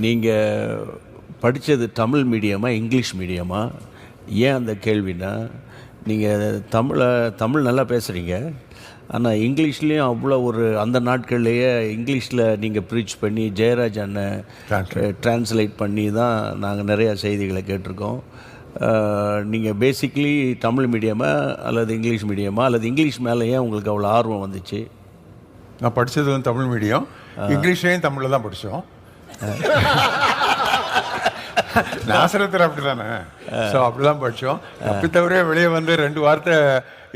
நீங்கள் படித்தது தமிழ் மீடியமா இங்கிலீஷ் மீடியமா? ஏன் அந்த கேள்வினா நீங்கள் தமிழை தமிழ் நல்லா பேசுகிறீங்க ஆனால் இங்கிலீஷ்லேயும் அவ்வளோ ஒரு அந்த நாட்கள்லேயே இங்கிலீஷில் நீங்கள் ப்ரீச் பண்ணி ஜெயராஜ் அண்ணன் ட்ரான்ஸ்லேட் பண்ணி தான் நாங்கள் நிறையா செய்திகளை கேட்டிருக்கோம். நீங்கள் பேசிக்லி தமிழ் மீடியமா அல்லது இங்கிலீஷ் மீடியமா? அல்லது இங்கிலீஷ் மேலே ஏன் உங்களுக்கு அவ்வளோ ஆர்வம் வந்துச்சு? நான் படித்தது வந்து தமிழ் மீடியம். இங்கிலீஷ்லேயும் தமிழில் தான் படித்தோம் நாசரத்தில் அப்படிதானே? ஸோ அப்படிதான் படித்தோம் அப்படி தவிர வெளியே வந்து ரெண்டு வார்த்தை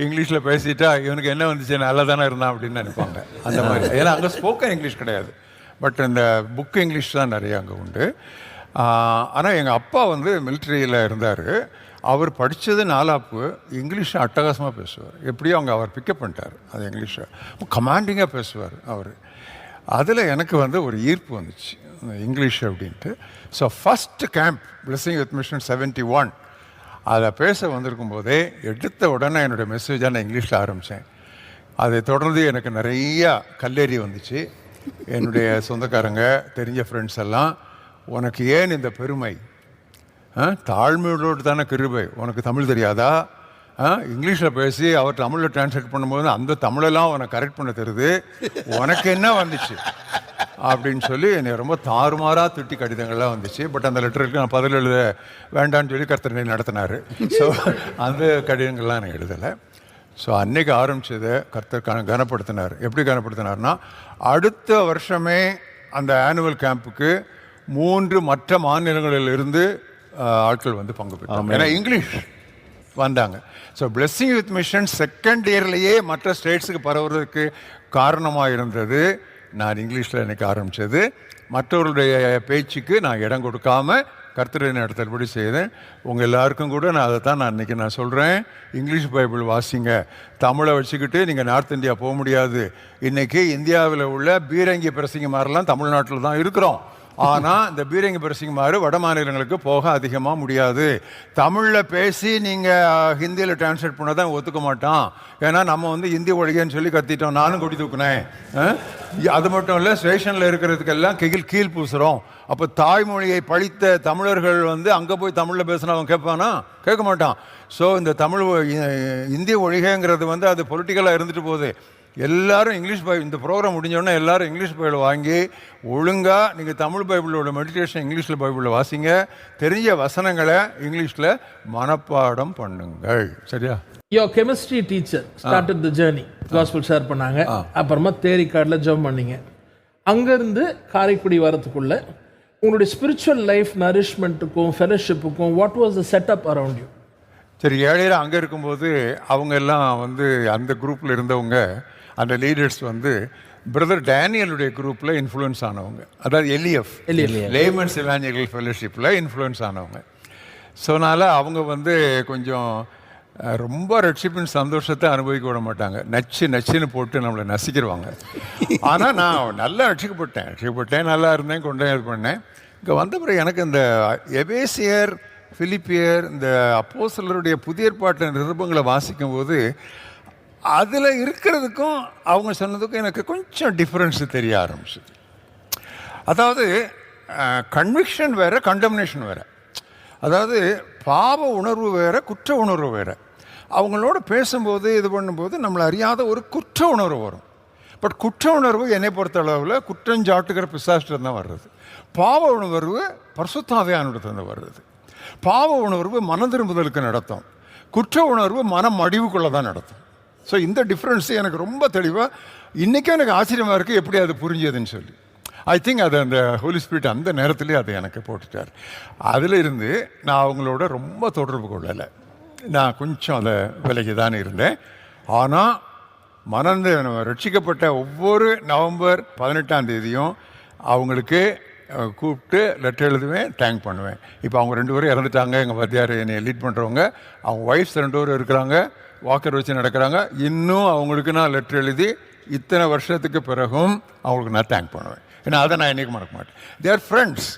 இங்கிலீஷில் பேசிட்டா இவனுக்கு என்ன வந்துச்சு? நல்லா தானே இருந்தான் அப்படின்னு நினைப்பாங்க. அந்த மாதிரி. ஏன்னா அங்கே ஸ்போக்கன் இங்கிலீஷ் கிடையாது. பட் இந்த புக் இங்கிலீஷ் தான் நிறைய அங்கே உண்டு. ஆனால் எங்கள் அப்பா வந்து மிலிட்ரியில் இருந்தார். அவர் படித்தது நாலாப்பு இங்கிலீஷ் அட்டகாசமாக பேசுவார். எப்படியோ அவங்க அவர் பிக்கப் பண்ணிட்டார். அது இங்கிலீஷை. கமாண்டிங்காக பேசுவார் அவர். அதில் எனக்கு வந்து ஒரு ஈர்ப்பு வந்துச்சு. இங்கிலீஷ் அப்படின்ட்டு. So first camp blessing with mission seventy one அதை பேச வந்திருக்கும் போதே எடுத்த உடனே என்னுடைய மெசேஜாக நான் இங்கிலீஷில் ஆரம்பித்தேன் அதை தொடர்ந்து எனக்கு நிறையா கல்லேறி வந்துச்சு. என்னுடைய சொந்தக்காரங்க தெரிஞ்ச ஃப்ரெண்ட்ஸ் எல்லாம் உனக்கு ஏன் இந்த பெருமை? ஆ, தாழ்மையோடு தானே கிருபை. உனக்கு தமிழ் தெரியாதா? இங்கிலீஷில் பேசி அவர் தமிழில் டிரான்ஸ்லேட் பண்ணும்போது அந்த தமிழெல்லாம் உனக்கு கரெக்ட் பண்ண தருது. உனக்கு என்ன வந்துச்சு? அப்படின்னு சொல்லி என்னை ரொம்ப தாறுமாறாக திட்டி கடிதங்கள்லாம் வந்துச்சு. பட் அந்த லெட்டருக்கு நான் பதில் எழுத வேண்டாம்னு சொல்லி கர்த்தனை நடத்தினார். ஸோ அந்த கடிதங்கள்லாம் நான் எழுதலை. ஸோ அன்னைக்கு ஆரம்பிச்சதை கர்த்தர் கன கனப்படுத்தினார். எப்படி கனப்படுத்தினார்னா அடுத்த வருஷமே அந்த ஆனுவல் கேம்புக்கு மூன்று மற்ற மாநிலங்களிலிருந்து ஆட்கள் வந்து பங்கு பெற்றாங்க. ஏன்னா இங்கிலீஷ். வந்தாங்க. So blessing with mission second இயர்லேயே மற்ற ஸ்டேட்ஸுக்கு பரவுறதுக்கு காரணமாக இருந்தது. நான் இங்கிலீஷில் எனக்கு ஆரம்பித்தது மற்றவர்களுடைய பேச்சுக்கு நான் இடம் கொடுக்காம கர்த்தரை நடத்தபடி செய்தேன். உங்கள் எல்லாருக்கும் கூட நான் அதை தான் நான் இன்றைக்கி நான் சொல்கிறேன் இங்கிலீஷ் பைபிள் வாசிங்க. தமிழை வச்சுக்கிட்டு நீங்கள் நார்த் இந்தியா போக முடியாது. இன்றைக்கி இந்தியாவில் உள்ள பீரங்கி பிரசங்க மாதிரிலாம் தமிழ்நாட்டில் தான் இருக்கிறோம். ஆனால் இந்த பீரங்கி பிரசிங்குமாறு வட மாநிலங்களுக்கு போக அதிகமாக முடியாது. தமிழில் பேசி நீங்கள் ஹிந்தியில் டிரான்ஸ்லேட் பண்ண தான் ஒத்துக்க மாட்டான். ஏன்னா நம்ம வந்து ஹிந்தி ஒழிகன்னு சொல்லி கத்திட்டோம். நானும் கொடி தூக்குனேன். அது மட்டும் இல்லை ஸ்டேஷனில் இருக்கிறதுக்கெல்லாம் கீழ் கீழ் பூசுகிறோம் அப்போ தாய்மொழியை பழித்த தமிழர்கள் வந்து அங்கே போய் தமிழில் பேசினா அவன் கேட்பானா? கேட்க மாட்டான். ஸோ இந்த தமிழ் இந்திய ஒழிகைங்கிறது வந்து அது பொலிட்டிக்கலாக இருந்துட்டு போகுது. எல்லாரும் இங்கிலீஷ் பை இந்த ப்ரோக்ராம் முடிஞ்சோடனே எல்லாரும் இங்கிலீஷ் பைபிள் வாங்கி ஒழுங்காக நீங்கள் தமிழ் பைபிளோட மெடிடேஷன் இங்கிலீஷில் பைபிளில் வாசிங்க தெரிஞ்ச வசனங்களை இங்கிலீஷில் மனப்பாடம் பண்ணுங்கள். சரியா? Your chemistry teacher started the journey gospel share பண்ணாங்க. அப்புறமா தேரி கார்டில் ஜம்ப் பண்ணீங்க. அங்கேருந்து காரைக்குடி வரதுக்குள்ள உங்களுடைய ஸ்பிரிச்சுவல் லைஃப் நரிஷ்மெண்ட்டுக்கும் ஃபெலோஷிப்புக்கும் what was the setup around you சரி ஏழையில் அங்கே இருக்கும்போது அவங்க எல்லாம் வந்து அந்த குரூப்பில் இருந்தவங்க அந்த லீடர்ஸ் வந்து பிரதர் டேனியலுடைய குரூப்பில் இன்ஃப்ளூயன்ஸ் ஆனவங்க. அதாவது எல்இஎஃப் லேமன்ஸ் இவாஞ்சலிக்கல் ஃபெலோஷிப்பில் இன்ஃப்ளூயன்ஸ் ஆனவங்க. ஸோ அதனால் அவங்க வந்து கொஞ்சம் ரொம்ப ரட்சிப்பின் சந்தோஷத்தை அனுபவிக்க விட மாட்டாங்க. நச்சு நச்சுன்னு போட்டு நம்மளை நசிக்கிடுவாங்க ஆனால் நான் நல்லா ரட்சிக்கப்பட்டேன். ரட்சிக்கப்பட்டேன் நல்லா இருந்தேன் கொண்டே இது பண்ணேன். இங்கே வந்த பிறகு எனக்கு இந்த எபேசியர் பிலிப்பியர் இந்த அப்போஸ்தலருடைய புதிய ஏற்பாட்டு நிருபங்களை வாசிக்கும் போது அதில் இருக்கிறதுக்கும் அவங்க சொன்னதுக்கும் எனக்கு கொஞ்சம் டிஃப்ரென்ஸ் தெரிய ஆரம்பிச்சது. அதாவது கன்விக்ஷன் வேறு கண்டம்னேஷன் வேறு. அதாவது பாவ உணர்வு வேறு குற்ற உணர்வு வேறு. அவங்களோட பேசும்போது இது பண்ணும்போது நம்மளை அறியாத ஒரு குற்ற உணர்வு வரும். பட் குற்ற உணர்வு என்னை பொறுத்த அளவில் குற்றஞ்சாட்டுகிற பிசாசிட்டு தான் வர்றது. பாவ உணர்வு பரிசுத்தாவியானிடத்துல வருது பாவ உணர்வு மன திரும்புதலுக்கு நடத்தும். குற்ற உணர்வு மனம் அடிவுக்குள்ளே தான் நடத்தும். ஸோ இந்த டிஃப்ரென்ஸ் எனக்கு ரொம்ப தெளிவாக இன்றைக்கும் எனக்கு ஆச்சரியமாக இருக்குது எப்படி அது புரிஞ்சதுன்னு சொல்லி. ஐ திங்க் அது அந்த ஹோலி ஸ்பிரிட் அந்த நேரத்துலேயே அதை எனக்கு போட்டுட்டார். அதில் இருந்து நான் அவங்களோட ரொம்ப தொடர்பு கொள்ளலை. நான் கொஞ்சம் அதை விலகி தான் இருந்தேன் ஆனால் மனந்த ரட்சிக்கப்பட்ட ஒவ்வொரு நவம்பர் பதினெட்டாம் தேதியும் அவங்களுக்கு கூப்பிட்டு லெட்டர் எழுதுவேன் தேங்க் பண்ணுவேன். இப்போ அவங்க ரெண்டு பேரும் இறந்துட்டாங்க எங்கள் பத்தியார் என்னை லீட் பண்ணுறவங்க அவங்க ஒய்ஃப்ஸ் ரெண்டு பேரும் இருக்கிறாங்க. வாக்கர் வச்சு நடக்கிறாங்க. இன்னும் அவங்களுக்கு நான் லெட்டர் எழுதி இத்தனை வருஷத்துக்கு பிறகும் அவங்களுக்கு நான் தேங்க் பண்ணுவேன். ஏன்னா அதை நான் என்றைக்கு மறக்க மாட்டேன். தேர் ஃப்ரெண்ட்ஸ்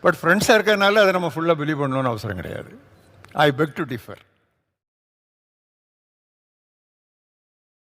பட் ஃப்ரெண்ட்ஸாக இருக்கிறதுனால அதை நம்ம ஃபுல்லாக பிலீவ் பண்ணணும்னு அவசரம் கிடையாது. ஐ பெக் டு டிஃபர்